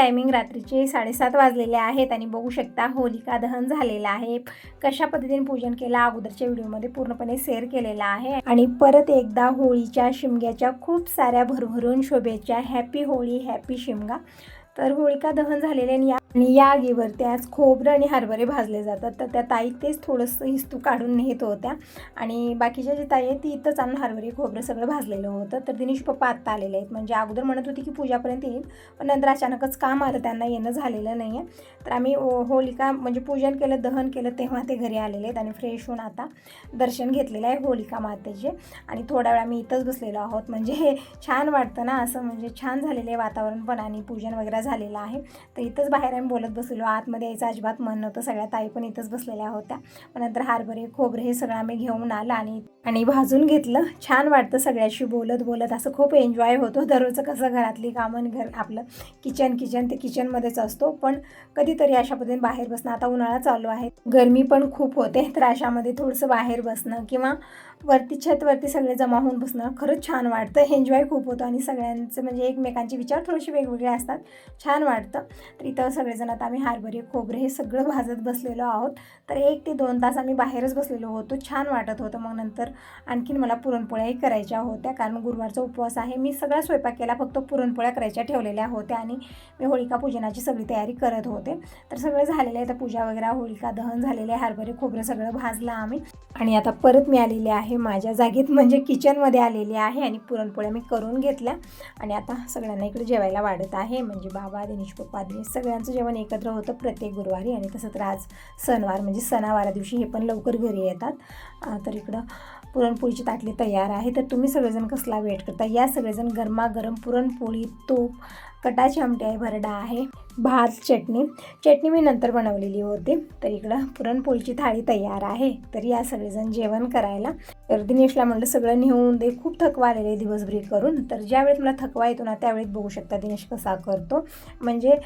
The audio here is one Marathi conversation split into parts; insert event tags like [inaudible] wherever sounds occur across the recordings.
टायमिंग रात्रीचे साडेसात वाजलेले आहेत आणि बघू शकता होलिका दहन झालेलं आहे. कशा पद्धतीने पूजन केलं अगोदरच्या व्हिडिओमध्ये पूर्णपणे शेअर केलेला आहे. आणि परत एकदा होळीच्या शिमग्याच्या खूप साऱ्या भरभरून शोभेच्या हॅपी होळी हॅपी शिमगा. तर होळिका दहन झालेले आणि या आणि या आगीवरती आज खोबरं आणि हरभरे भाजले जातात. तर त्या ताई तेच थोडंसं हिस्तू काढून नेत होत्या. आणि बाकीच्या जे ताई आहेत ती इथंच आणून हरभरे खोबरं सगळं भाजलेलं होतं. तर दिनेश पप्पा आत्ता आलेले आहेत. म्हणजे अगोदर म्हणत होती की पूजापर्यंत येईल पण नंतर अचानकच काम आलं त्यांना येणं झालेलं नाही आहे तर आम्ही हो- होलिका म्हणजे पूजन केलं दहन केलं तेव्हा ते घरी आलेले आहेत आणि फ्रेश होऊन आता दर्शन घेतलेलं आहे होलिका मातेचे. आणि थोडा वेळ आम्ही इथंच बसलेलो आहोत. म्हणजे हे छान वाटतं ना असं म्हणजे छान झालेलं आहे वातावरण पण आणि पूजन वगैरे. झालेलं आहे. तर इथंच बाहेर आम्ही बोलत बसलो. आतमध्ये यायचं अजिबात मन नव्हतं. सगळ्या ताई पण इथंच बसलेल्या होत्या. पण नंतर हरभरे खोबरे हे सगळं आम्ही घेऊन आलं आणि आणि भाजून घेतलं. छान वाटतं सगळ्याशी बोलत बोलत. असं खूप एन्जॉय होतो दररोजचं कसं घरातली कामं घर आपलं किचन किचन ते किचनमध्येच असतो. पण कधीतरी अशा पद्धतीने बाहेर बसणं. आता उन्हाळा चालू आहे. गरमी पण खूप होते. तर अशामध्ये थोडंसं बाहेर बसणं किंवा वरती छतवरती सगळे जमा होऊन बसणं खरंच छान वाटतं. एन्जॉय खूप होतो आणि सगळ्यांचं म्हणजे एकमेकांचे विचार थोडेसे वेगवेगळे असतात. छान वाटतं. तर इथं सगळेजण आता आम्ही हरभरे खोबरे हे सगळं भाजत बसलेलो आहोत. तर एक ते दोन तास आम्ही बाहेरच बसलेलो होतो. छान वाटत होतं. मग नंतर आणखीन मला पुरणपोळ्याही करायच्या होत्या. कारण गुरुवारचा उपवास आहे. मी सगळा स्वयंपाक केला. फक्त पुरणपोळ्या करायच्या ठेवलेल्या होत्या आणि मी होळिका पूजनाची सगळी तयारी करत होते. तर सगळं झालेलं आहे. तर पूजा वगैरे होळिका दहन झालेले आहे. हरभरे खोबरं सगळं भाजलं आम्ही. आणि आता परत मी आलेले आहे माझ्या जागेत म्हणजे किचनमध्ये आलेली आहे आणि पुरणपोळ्या मी करून घेतल्या. आणि आता सगळ्यांना इकडे जेवायला वाढत आहे. म्हणजे बाबा दिनेश पप्पा दिनेश सगळ्यांचं जेवण एकत्र होतं प्रत्येक गुरुवारी. आणि तसं तर आज सणवार म्हणजे सणावारा दिवशी हे पण लवकर घरी येतात. तर इकडं पुरणपोळीची ताटली तयार आहे तर तुम्ही सगळेजण कसला वेट करता? या सगळेजण गरमागरम पुरणपोळी तूप कटाची आमटी आहे भरडा आहे भात चटणी. चटणी मी नंतर बनवलेली होती तर इकडं पुरणपोळीची थाळी तयार आहे तर या सगळेजण जेवण करायला. तर दिनेशला म्हटलं सगळं नेऊन दे. खूप थकवा आलेले दिवसभरी करून तर ज्यावेळेस मला थकवा येतो ना त्यावेळेस बघू शकता दिनेश कसा करतो. म्हणजे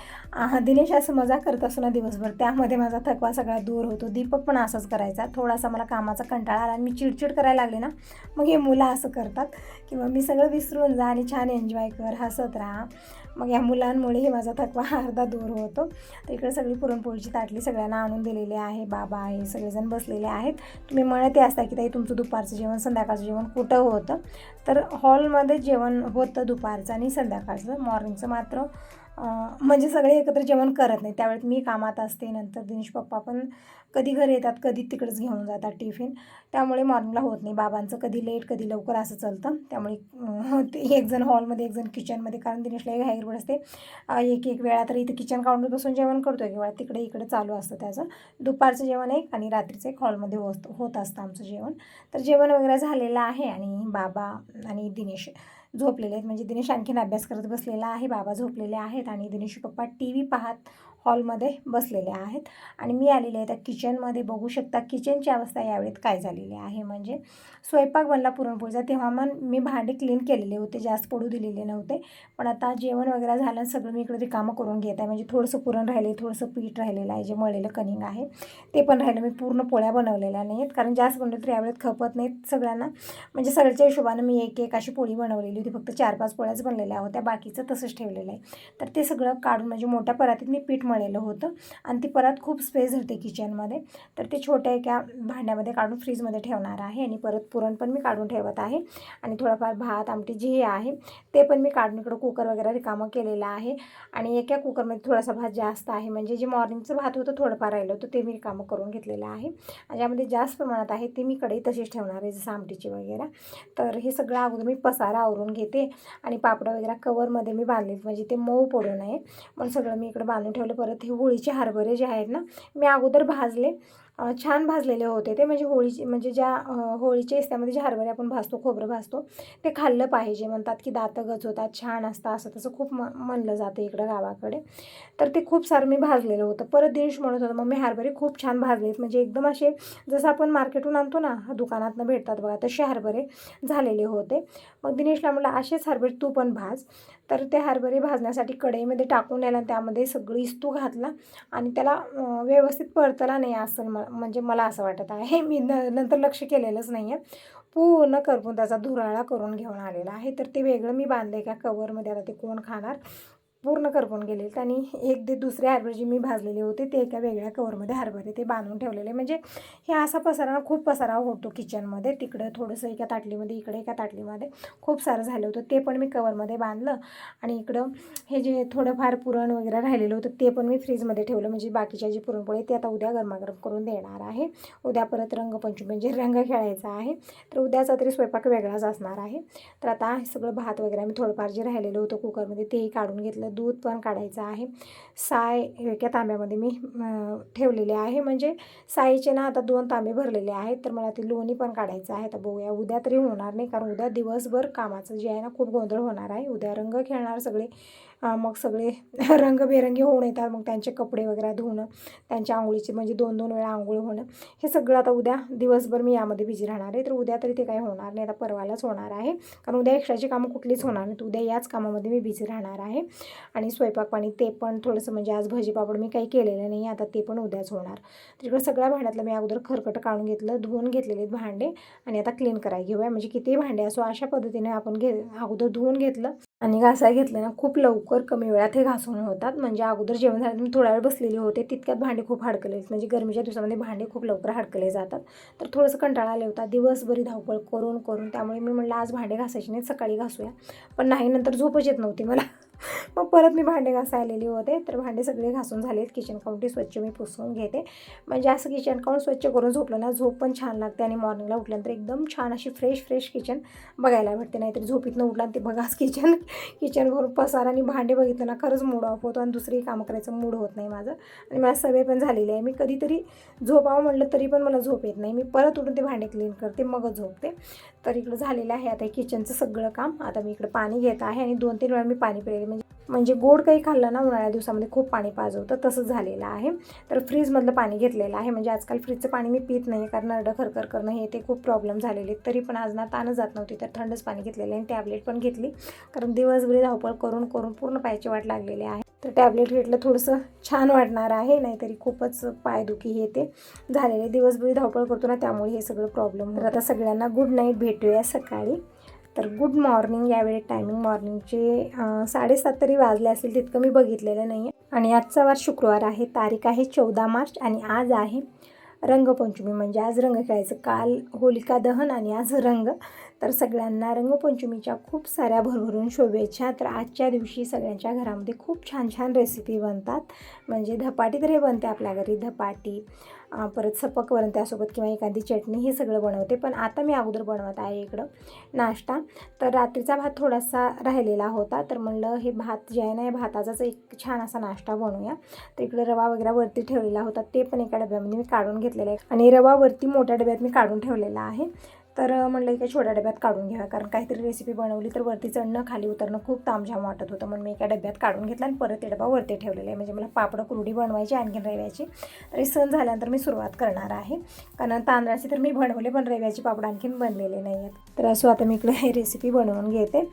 दिनेश असं मजा करत असतो ना दिवसभर त्यामध्ये माझा थकवा सगळा दूर होतो. दीपक पण असंच करायचा. थोडासा मला कामाचा कंटाळा आला आणि मी चिडचिड करायला लागले ना मग हे मुलं असं करतात किंवा मी सगळं विसरून जा आणि छान एन्जॉय कर हसत राहा. मग या मुलांमुळेही माझा थकवा [laughs] अर्धा दूर होतो. तर इकडे सगळी पुरणपोळीची ताटली सगळ्यांना आणून दिलेली आहे. बाबा आहे सगळेजण बसलेले आहेत. तुम्ही म्हणते असता की ताई तुमचं दुपारचं जेवण संध्याकाळचं जेवण कुठं होतं? तर हॉलमध्ये जेवण होतं दुपारचं आणि संध्याकाळचं. मॉर्निंगचं मात्र म्हणजे सगळे एकत्र जेवण करत नाही. त्यावेळेत मी कामात असते नंतर दिनेश पप्पा पण कधी घरी येतात कधी तिकडेच घेऊन जातात टिफिन. त्यामुळे मॉर्निंगला होत नाही. बाबांचं कधी लेट कधी लवकर असं चालतं. त्यामुळे एकजण ते हॉलमध्ये एकजण किचनमध्ये कारण दिनेशला एक घाईगडबड असते. एक एक वेळा तर इथं किचन काउंटर बसून जेवण करतो एक वेळा तिकडे इकडे चालू असतं त्याचं. दुपारचं जेवण एक आणि रात्रीचं एक हॉलमध्ये होत होत असतं आमचं जेवण. तर जेवण वगैरे झालेलं आहे आणि बाबा आणि दिनेश. झोपलेले आहेत. म्हणजे दिनेश आणखीन अभ्यास करत बसलेला आहे. बाबा झोपलेले आहेत आणि दिनेश पप्पा टी व्ही पाहत हॉलमध्ये बसलेले आहेत. आणि मी आलेले आहे त्या किचनमध्ये. बघू शकता किचनची अवस्था यावेळेत काय झालेली आहे. म्हणजे स्वयंपाक बनला पुरणपोळीचा. तेव्हा मग मी भांडे क्लीन केलेले होते. जास्त पडू दिलेले नव्हते. पण आता जेवण वगैरे झालं सगळं मी इकडे रिकामं करून घेत आहे. म्हणजे थोडंसं पुरण राहिले थोडंसं पीठ राहिलेलं आहे. जे मळलेलं कनिंग आहे ते पण राहिलं. मी पूर्ण पोळ्या बनवलेल्या नाही आहेत कारण जास्त बनवलं तर यावेळेत खपत नाहीत सगळ्यांना. म्हणजे सगळ्याच्या हिशोबानं मी एक एक अशी पोळी बनवलेली होती. फक्त चार पाच पोळ्याच बनलेल्या होत्या. बाकीचं तसंच ठेवलेलं आहे. तर ते सगळं काढून म्हणजे मोठ्या परातीत मी पीठ मळलेलं होतं. आणि ती परत खूप स्पेस धरते किचनमध्ये तर ते छोट्या एका भांड्यामध्ये काढून फ्रीजमध्ये ठेवणार आहे. आणि परत पुरण पण मी काढून ठेवत आहे. आणि थोडाफार भात आमटी जे आहे ते पण मी काढून इकडं कुकर वगैरे रिकामं केलेलं आहे. आणि एका कुकरमध्ये थोडासा भात जास्त आहे. म्हणजे जे मॉर्निंगचं भात होतं थोडंफार राहिलं होतं ते मी रिकामं करून घेतलेलं आहे. आणि ज्यामध्ये जास्त प्रमाणात आहे ते मी कढई तशीच ठेवणार आहे जसं आमटीची वगैरे. तर हे सगळं अगोदर मी पसारा आवरून घेते. आणि पापडं वगैरे कवरमध्ये मी बांधले. म्हणजे ते मऊ पडू नये. म्हणून सगळं मी इकडं बांधून ठेवलं. परत हे होळीचे हरभरे जे आहेत ना मी अगोदर भाजले. छान भाजलेले होते ते. म्हणजे होळीचे म्हणजे ज्या होळीच्या होळीचे त्यामध्ये जे हरभरे आपण भाजतो खोबरं भाजतो ते खाल्लं पाहिजे. म्हणतात की दातं होतात छान असतं असं तसं खूप म म्हणलं जातं इकडं गावाकडे. तर ते खूप सारं मी भाजलेलं होतं. परत दिनेश म्हणत होतं मग मी हरभरे खूप छान भाजलेत. म्हणजे एकदम असे जसं आपण मार्केटहून आणतो ना दुकानातनं भेटतात बघा तसे हरभरे झालेले होते. मग दिनेशला म्हटलं असेच हरभरे तू पण भाज. तर ते हरभरे भाजण्यासाठी कढईमध्ये टाकून यायला त्यामध्ये सगळी इस्तू घातला आणि त्याला व्यवस्थित परतला नाही असं म म्हणजे मला असं वाटत आहे. मी न नंतर लक्ष केलेलंच नाही आहे पूर्ण करपून त्याचा धुराळा करून घेऊन आलेला आहे. तर ते वेगळं मी बांधलं का कवरमध्ये आता ते कोण खाणार? पूर्ण करपून गेले आणि एक ते दुसरे हरभरे जे मी भाजलेले होते ते एका वेगळ्या कवरमध्ये हरभरे ते बांधून ठेवलेले. म्हणजे हे असा पसारा खूप पसारा होतो किचनमध्ये तिकडं थोडंसं एका ताटलीमध्ये इकडे एका ताटलीमध्ये खूप सारं झालं होतं. ते पण मी कवरमध्ये बांधलं आणि इकडं हे जे थोडंफार पुरण वगैरे राहिलेलं होतं ते पण मी फ्रीजमध्ये ठेवलं. म्हणजे बाकीच्या जी पुरणपोळी ते आता उद्या गरमागरम करून देणार आहे. उद्या परत रंगपंचमी म्हणजे रंग खेळायचा आहे तर उद्याचा तरी स्वयंपाक वेगळाच असणार आहे. तर आता हे सगळं भात वगैरे आम्ही थोडंफार जे राहिलेलं होतं कुकरमध्ये तेही काढून घेतलं. दूध पण काढायचं आहे. साय एका तांब्यामध्ये मी ठेवलेले आहे. म्हणजे साईचे ना आता दोन तांबे भरलेले आहेत. तर मला ते लोणी पण काढायचं आहे. तर बघूया उद्या तरी होणार नाही. कारण उद्या दिवसभर कामाचं जे आहे ना खूप गोंधळ होणार आहे. उद्या रंग खेळणार सगळे. मग सगळे [laughs] रंगबेरंगी होऊन येतात. मग त्यांचे कपडे वगैरे धुणं त्यांच्या आंघोळीचे म्हणजे दोन दोन वेळा आंघोळ होणं हे सगळं आता उद्या दिवसभर मी यामध्ये बिझी राहणार आहे. तर उद्या तरी ते काही होणार नाही. आता परवालाच होणार आहे. कारण उद्या एक्स्ट्राची कामं कुठलीच होणार नाहीत. उद्या याच कामामध्ये मी बिझी राहणार आहे. आणि स्वयंपाक पाणी ते पण थोडंसं म्हणजे आज भजी पापड मी काही केलेलं नाही. आता ते पण उद्याच होणार. तिकडं सगळ्या भांड्यातलं मी अगोदर खरकट काढून घेतलं धुवून घेतलेले आहेत भांडे आणि आता क्लीन करायला घेऊया. म्हणजे कितीही भांडे असो अशा पद्धतीने आपण घे अगोदर धुवून घेतलं आणि घासाय घेतलं ना खूप लवकर कमी वेळात हे घासून होतात. म्हणजे अगोदर जेवण झालं मी थोडा वेळ बसलेले होते तितक्यात भांडे खूप हडकले. म्हणजे गरमीच्या दिवसामध्ये भांडे खूप लवकर हडकले जातात. तर थोडंसं कंटाळा आले होता. दिवसभरी धावपळ करून करून त्यामुळे मी म्हटलं आज भांडे घासायचे नाही सकाळी घासूया. पण नाही नंतर झोपच येत नव्हती मला. मग परत मी भांडे घासायलेली होते. तर भांडे सगळे घासून झालेत किचन काउंटी स्वच्छ मी पुसून घेते. म्हणजे असं किचन काउंट स्वच्छ करून झोपलं ना झोप पण छान लागते आणि मॉर्निंगला उठल्यानंतर एकदम छान अशी फ्रेश फ्रेश किचन बघायला भेटते. नाहीतरी झोपीतनं उठला ते बघाच किचन किचन भरून पसार आणि भांडे बघितलं ना खरंच मूड ऑफ होतो आणि दुसरी कामं करायचं मूड होत नाही माझं. आणि मला सवय पण झालेली आहे. मी कधीतरी झोपावं म्हटलं तरी पण मला झोप येत नाही. मी परत उठून ते भांडे क्लीन करते मगच झोपते. तर इकडं झालेलं आहे. आता किचनचं सगळं काम. आता मी इकडं पाणी घेत आहे आणि दोन तीन वेळा मी पाणी पिलेले म्हणजे गोड काही खाल्लं ना उन्हाळ्या दिवसामध्ये खूप पाणी पाजवतं तसं झालेलं आहे. तर फ्रीजमधलं पाणी घेतलेलं आहे. म्हणजे आजकाल फ्रीजचं पाणी मी पित नाही कारण नरडं खरखर करणं हे ते खूप प्रॉब्लेम झालेले तरी पण आज ना ताणं जात नव्हती तर थंडच पाणी घेतलेलं आहे आणि टॅबलेट पण घेतली. कारण दिवसभरी धावपळ करून करून पूर्ण पायाची वाट लागलेली आहे. तर टॅबलेट घेतलं थोडंसं छान वाटणार आहे नाहीतरी खूपच पायदुखी हे ते झालेले दिवसभरी धावपळ करतो ना त्यामुळे हे सगळं प्रॉब्लेम तर आता सगळ्यांना गुड नाईट भेटूया सकाळी. तर गुड मॉर्निंग यावेळी टायमिंग मॉर्निंगचे साडेसात तरी वाजले असतील तितकं मी बघितलेलं नाही आहे आणि आजचा वार शुक्रवार आहे तारीख आहे चौदा मार्च आणि आज आहे रंगपंचमी. म्हणजे आज रंग खेळायचं. काल होलिका दहन आणि आज रंग. तर सगळ्यांना रंगपंचमीच्या खूप साऱ्या भरभरून शुभेच्छा. तर आजच्या दिवशी सगळ्यांच्या घरामध्ये खूप छान छान रेसिपी बनतात. म्हणजे धपाटी तर हे बनते आपल्या घरी. धपाटी परत सपक वरण त्यासोबत किंवा एखादी चटणी हे सगळं बनवते. पण आता मी अगोदर बनवत आहे इकडं नाश्ता. तर रात्रीचा भात थोडासा राहिलेला होता. तर म्हणलं हे भात जे आहे ना भाताचाच एक छान असा नाश्ता बनवूया. तर इकडे रवा वगैरे वरती ठेवलेला होता. ते पण एका डब्यामध्ये मी काढून घेतलेला आहे. आणि रवा वरती मोठ्या डब्यात मी काढून ठेवलेला आहे. तर म्हणलं की छोट्या डब्यात काढून घ्या. कारण काहीतरी रेसिपी बनवली तर वरती चढणं खाली उतरणं खूप तामझाम वाटत होतं. म्हणून मी एका डब्यात काढून घेतला आणि परत ते डबा वरती ठेवलेला आहे. म्हणजे मला पापडं कुरडी बनवायची आणखीन रव्याची. तर सण झाल्यानंतर मी सुरुवात करणार आहे. कारण तांदळाचे तर मी बनवले पण रव्याची पापड आणखीन बनलेले नाही आहेत तर असं आता मी इकडे [laughs] हे रेसिपी बनवून घेते.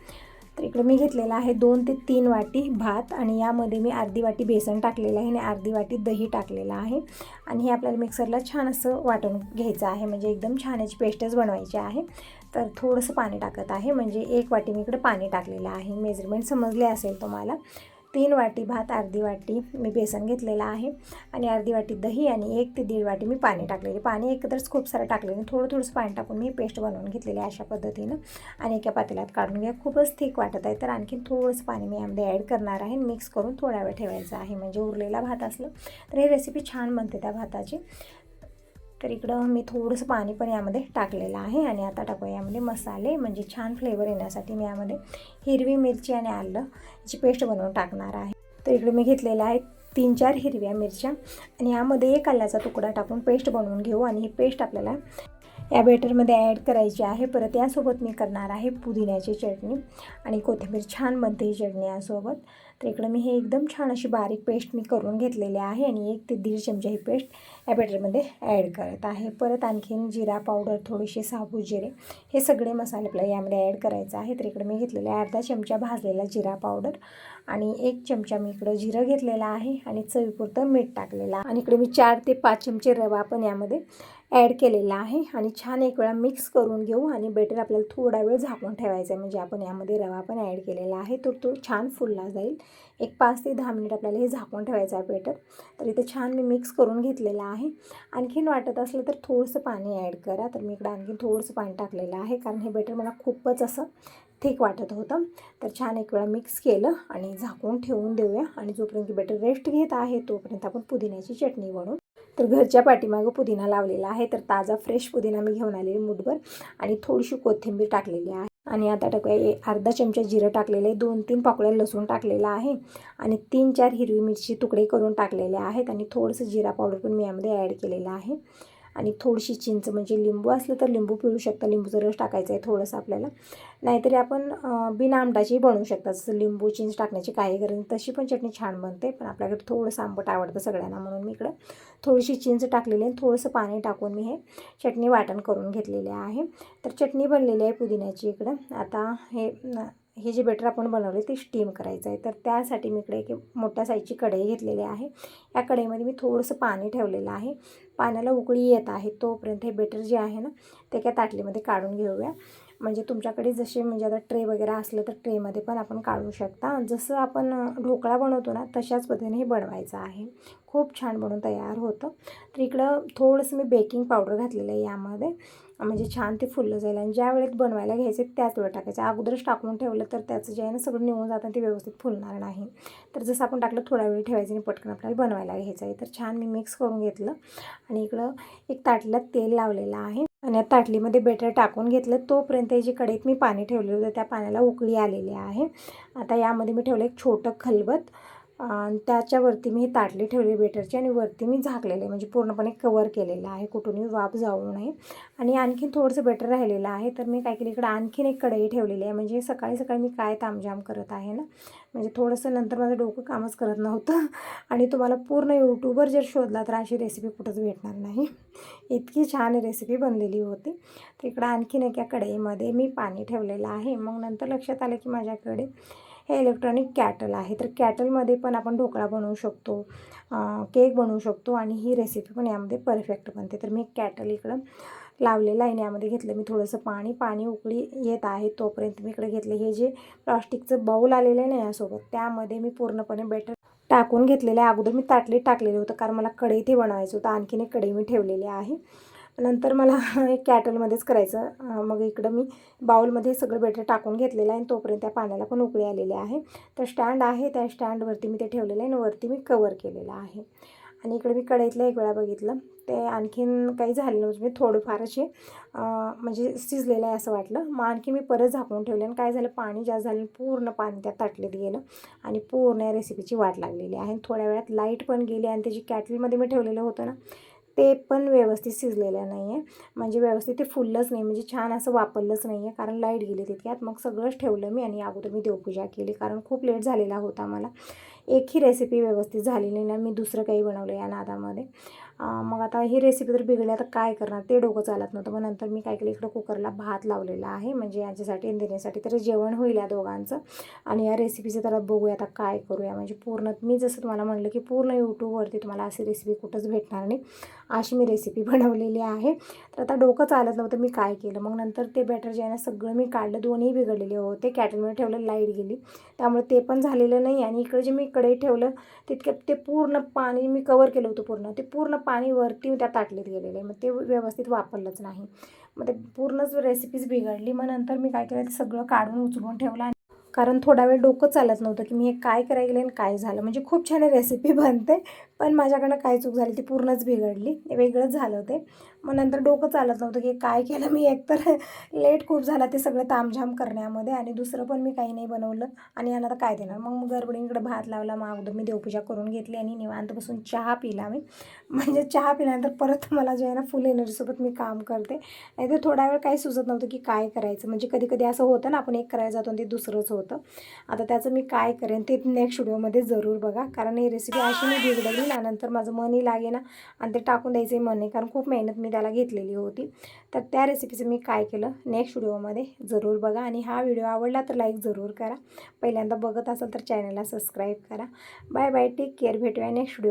तर इकडे मी घेतलेला आहे दोन ते तीन वाटी भात आणि यामध्ये मी अर्धी वाटी बेसन टाकलेलं आहे आणि अर्धी वाटी दही टाकलेलं आहे. आणि हे आपल्याला मिक्सरला छान असं वाटून घ्यायचं आहे. म्हणजे एकदम छान याची पेस्टच बनवायची आहे. तर थोडंसं पाणी टाकत आहे. म्हणजे एक वाटी मी इकडे पाणी टाकलेलं आहे. मेजरमेंट समजले असेल तुम्हाला. तीन वाटी भात अर्धी वाटी मी बेसन घेतलेलं आहे आणि अर्धी वाटी दही आणि एक ते दीड वाटी मी पाणी टाकलेले पाणी एकत्रच खूप सारं टाकलेलं थोडं थोडंसं पाणी टाकून मी पेस्ट बनवून घेतलेली आहे अशा पद्धतीनं आणि एका पातेल्यात काढून घ्या. खूपच थिक वाटत आहे. तर आणखीन थोडंसं पाणी मी यामध्ये ॲड करणार आहे मिक्स करून थोडा वेळ ठेवायचा आहे. म्हणजे उरलेला भात असलं तर ही रेसिपी छान बनते त्या भाताची. तर इकडं मी थोडंसं पाणी पण यामध्ये टाकलेलं आहे आणि आता टाकूया यामध्ये मसाले म्हणजे छान फ्लेवर येण्यासाठी मी यामध्ये हिरवी मिरची आणि आलं याची पेस्ट बनवून टाकणार आहे. तर इकडे मी घेतलेलं आहे तीन चार हिरव्या मिरच्या आणि यामध्ये एक आल्याचा तुकडा टाकून पेस्ट बनवून घेऊ आणि ही पेस्ट आपल्याला या बेटरमध्ये ॲड करायची आहे. परत यासोबत मी करणार आहे पुदिन्याची चटणी आणि कोथिंबीर छान बनते ही चटणी यासोबत. तर इकडं मी हे एकदम छान अशी बारीक पेस्ट मी करून घेतलेली आहे आणि एक ते दीड चमचा ही पेस्ट या बेटरमध्ये ॲड करत आहे. परत आणखीन जिरा पावडर थोडेसे साबूत जिरे हे सगळे मसाले आपल्याला यामध्ये ॲड करायचं आहे तर इकडे मी घेतलेलं आहे अर्धा चमचा भाजलेला जिरा पावडर आणि एक चमचा मी इकडं जिरं घेतलेला आहे आणि चवीपुरतं मीठ टाकलेलं आणि इकडे मी चार ते पाच चमचे रवा पण यामध्ये ॲड केलेला आहे आणि छान एक वेळा मिक्स करून घेऊ आणि बेटर आपल्याला थोडा वेळ झाकून ठेवायचा आहे. म्हणजे आपण यामध्ये रवा पण ॲड केलेला आहे. तर तो छान फुलला जाईल. एक पाच ते दहा मिनिट आपल्याला हे झाकून ठेवायचं आहे बेटर. तर इथे छान मी मिक्स करून घेतलेलं आहे. आणखीन वाटत असलं तर थोडंसं पाणी ॲड करा. तर मी इकडं आणखीन थोडंसं पाणी टाकलेलं आहे. कारण हे बेटर मला खूपच असं थिक वाटत होतं. तर छान एक वेळा मिक्स केलं आणि झाकून ठेवून देऊया. आणि जोपर्यंत बेटर रेस्ट घेत आहे तोपर्यंत आपण पुदिन्याची चटणी बनवू. तर घरच्या पाठीमागं पुदिना लावलेला आहे. तर ताजा फ्रेश पुदिना मी घेऊन आलेली मुठभर आणि थोडीशी कोथिंबीर टाकलेली आहे. आणि आता टाकूया ए अर्धा चमचा जिरं टाकलेलं आहे. दोन तीन पाकळ्या लसूण टाकलेला आहे आणि तीन चार हिरवी मिरची तुकडे करून टाकलेले आहेत आणि थोडंसं जिरा पावडर पण मी यामध्ये ॲड केलेलं आहे. आणि थोडीशी चिंच म्हणजे लिंबू असलं तर लिंबू पिळू शकता. लिंबूचा रस टाकायचं आहे थोडंसं आपल्याला. नाहीतरी आपण बिना आंबटाची बनवू शकता. जसं लिंबू चिंच टाकण्याची काही गरज नाही. तशी पण चटणी छान बनते. पण आपल्याकडे थोडंसं आंबट आवडतं सगळ्यांना. म्हणून मी इकडं थोडीशी चिंच टाकलेली आहे थोडंसं पाणी टाकून मी हे चटणी वाटण करून घेतलेले आहे. तर चटणी बनलेली आहे पुदिन्याची इकडं. आता हे हे जे बेटर आपण बनवले ते स्टीम करायचं आहे. तर त्यासाठी मी इकडे एक मोठ्या साईजची कढई घेतलेली आहे. या कढईमध्ये मी थोडंसं पाणी ठेवलेलं आहे. पाण्याला उकळी येत आहे. तोपर्यंत हे बेटर जे आहे ना ते एका ताटलीमध्ये काढून घेऊया. म्हणजे तुमच्याकडे जसे म्हणजे आता ट्रे वगैरे असलं तर ट्रेमध्ये पण आपण काढू शकता. जसं आपण ढोकळा बनवतो ना तशाच पद्धतीने हे बनवायचं आहे. खूप छान बनवून तयार होतं. तर इकडं थोडंसं मी बेकिंग पावडर घातलेलं आहे यामध्ये. म्हणजे छान ते फुललं जाईल. आणि ज्या वेळेत बनवायला घ्यायचे त्याच वेळ टाकायचं. अगोदरच टाकून ठेवलं तर त्याचं जे आहे ना सगळं निघून जातं ते व्यवस्थित फुलणार नाही. तर जसं आपण टाकलं थोडा वेळ ठेवायचं आणि पटकन आपल्याला बनवायला घ्यायचं आहे. तर छान मी मिक्स करून घेतलं. आणि इकडं एक ताटलीला तेल लावलेलं आहे. आणि या ताटलीमध्ये बेटर टाकून घेतलं. तोपर्यंत जी कढईत मी पाणी ठेवलेलं होतं त्या पाण्याला उकळी आलेली आहे. आता यामध्ये मी ठेवलं एक छोटं खलबत. आणि त्याच्यावरती मी हे ताटली ठेवली बेटरची आणि वरती मी झाकलेले म्हणजे पूर्णपणे कवर केलेलं आहे. कुठूनही वाफ जाऊ नये. आणि आणखीन थोडंसं बेटर राहिलेलं आहे. तर मी काय केलं इकडं आणखीन एक कढई ठेवलेली आहे. म्हणजे सकाळी सकाळी मी काय तामजाम करत आहे ना? म्हणजे थोडंसं नंतर माझं डोकं कामच करत नव्हतं. आणि तुम्हाला पूर्ण यूट्यूबवर जर शोधला तर अशी रेसिपी कुठंच भेटणार नाही. इतकी छान रेसिपी बनलेली होती. तर इकडं आणखीन एका कढईमध्ये मी पाणी ठेवलेलं आहे. मग नंतर लक्षात आलं की माझ्याकडे हे इलेक्ट्रॉनिक कॅटल आहे. तर कॅटलमध्ये पण आपण ढोकळा बनवू शकतो केक बनवू शकतो आणि ही रेसिपी पण यामध्ये परफेक्ट बनते. तर मी कॅटल इकडं लावलेलं आहे आणि यामध्ये घेतलं. मी थोडंसं पाणी पाणी उकळी येत आहे तोपर्यंत मी इकडे घेतलं. हे जे प्लास्टिकचं बाऊल आलेलं आहे ना यासोबत त्यामध्ये मी पूर्णपणे बेटर टाकून घेतलेलं आहे. अगोदर मी ताटली टाकलेलं होतं कारण मला कढई ते बनवायचं होतं. आणखीन एक कढई मी ठेवलेली आहे. नंतर मला एक [laughs] कॅटलमध्येच करायचं. मग इकडं मी बाऊलमध्ये सगळं बेटर टाकून घेतलेलं आहे आणि तोपर्यंत त्या पाण्याला पण उकळी आलेले आहे. तर स्टँड आहे त्या स्टँडवरती मी ते ठेवलेलं आहे आणि वरती मी कवर केलेलं आहे. आणि इकडे मी कढईतलं एक वेळा बघितलं. ते आणखीन काही झालं नव्हतं. मी थोडंफार असे म्हणजे शिजलेलं आहे असं वाटलं. मग आणखी मी परत झाकून ठेवले आणि काय झालं पाणी जास्त झालं पूर्ण पाणी त्यात ताटलेत गेलं आणि पूर्ण या रेसिपीची वाट लागलेली आहे. थोड्या वेळात लाइट पण गेली आणि त्याची कॅटलमध्ये मी ठेवलेलं होतं ना ते पण व्यवस्थित शिजलेलं नाही आहे म्हणजे व्यवस्थित ते फुललंच नाही. म्हणजे छान असं वापरलंच नाही आहे कारण लाइट गेली तितक्यात मग सगळंच ठेवलं मी आणि अगोदर मी देवपूजा केली. कारण खूप लेट झालेला होता मला. एकही रेसिपी व्यवस्थित झालेली नाही मी दुसरं काही बनवलं या नादामध्ये. मग आता ही रेसिपी तर बिघडली. आता काय करणार? ते डोकं चालत नव्हतं. मग नंतर मी काय केलं? इकडं कुकरला भात लावलेला आहे. म्हणजे याच्यासाठी देण्यासाठी तर जेवण होईल या दोघांचं. आणि या रेसिपीचं तर बघूया आता काय करूया. म्हणजे पूर्ण मी जसं तुम्हाला म्हणलं की पूर्ण यूट्यूबवरती तुम्हाला अशी रेसिपी कुठंच भेटणार नाही. अशी मी रेसिपी [laughs] बनवलेली आहे. तर आता डोकं चालत नव्हतं मी काय केलं? मग नंतर ते बॅटर जे आहे ना सगळं मी काढलं. दोन्ही बिघडलेले होते. कॅटलमध्ये ठेवलं लाइट गेली. त्यामुळे ते पण झालेलं नाही आणि इकडे जे मी कढई ठेवलं तितकं ते पूर्ण पाणी मी कवर केलं होतं पूर्ण. ते पूर्ण पाणी वरती त्या ताटलीत गेलेलं आहे. मग ते व्यवस्थित वापरलंच नाही. मग ते पूर्णच रेसिपीज बिघडली. मग नंतर मी काय केलं? ते सगळं काढून उचलून ठेवलं आणि कारण थोडा वेळ डोकं चालत नव्हतं की मी हे काय करायला गेले आणि काय झालं. म्हणजे खूप छान रेसिपी बनते. पण माझ्याकडनं काय चूक झाली ती पूर्णच बिघडली. वेगळंच झालं ते मग नंतर डोकं चालत नव्हतं की काय केलं मी. एकतर [laughs] लेट खूप झाला ते सगळं तामझाम करण्यामध्ये आणि दुसरं पण मी काही नाही बनवलं आणि यांना आता काय देणार? मग गरबडींकडे भात लावला. मग अगोदर मी देवपूजा करून घेतली आणि निवांत बसून चहा पिला मी. म्हणजे चहा पिल्यानंतर परत मला जे आहे ना फुल एनर्जीसोबत मी काम करते. नाही तर थोडा वेळ काही सुचत नव्हतं की काय करायचं. म्हणजे कधी कधी असं होतं ना आपण एक करायला जातो आणि ते दुसरंच होतं. आता त्याचं मी काय करेन ते नेक्स्ट व्हिडिओमध्ये जरूर बघा. कारण ही रेसिपी अशी मी बिघडली ना नंतर माझं मनही लागे ना आणि ते टाकून द्यायचं मन नाही कारण खूप मेहनत मी त्याला घेतलेली होती. तर त्या रेसिपीचं मी काय केलं नेक्स्ट व्हिडिओमध्ये जरूर बघा आणि हा व्हिडिओ आवडला तर लाईक जरूर करा. पहिल्यांदा बघत असाल तर चॅनलला सबस्क्राईब करा. बाय बाय टेक केअर भेटूया नेक्स्ट व्हिडिओ